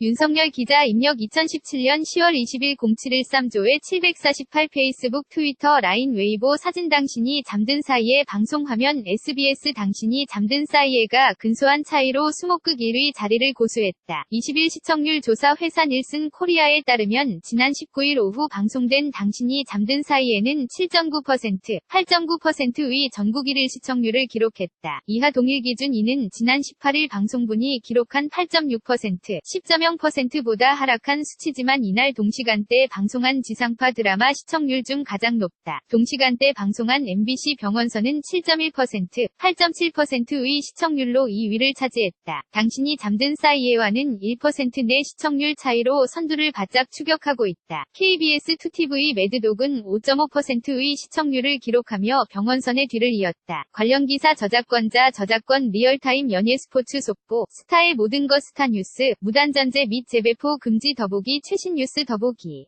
윤석열 기자 입력 2017년 10월 20일 0713조에 748 페이스북 트위터 라인 웨이보 사진 당신이 잠든 사이에 방송 화면 SBS 당신이 잠든 사이에가 근소한 차이로 수목극 1위 자리를 고수했다. 20일 시청률 조사 회사 닐슨 코리아에 따르면 지난 19일 오후 방송된 당신이 잠든 사이에는 7.9%, 8.9%의 전국 1위 시청률을 기록했다. 이하 동일 기준 이는 지난 18일 방송분이 기록한 8.6%, 10.0% 보다 하락한 수치지만 이날 동시간대 방송한 지상파 드라마 시청률 중 가장 높다. 동시간대 방송한 MBC 병원서는 7.1%, 8.7%의 시청률로 2위를 차지했다. 당신이 잠든 사이에와는 1%내 시청률 차이로 선두를 바짝 추격하고 있다. KBS 2TV 매드독은 5.5%의 시청률을 기록하며 병원선의 뒤를 이었다. 관련 기사 저작권자 저작권 리얼타임 연예 스포츠 속보 스타의 모든 것 스타 뉴스 무단전 제 및 재배포 금지 더보기 최신 뉴스 더보기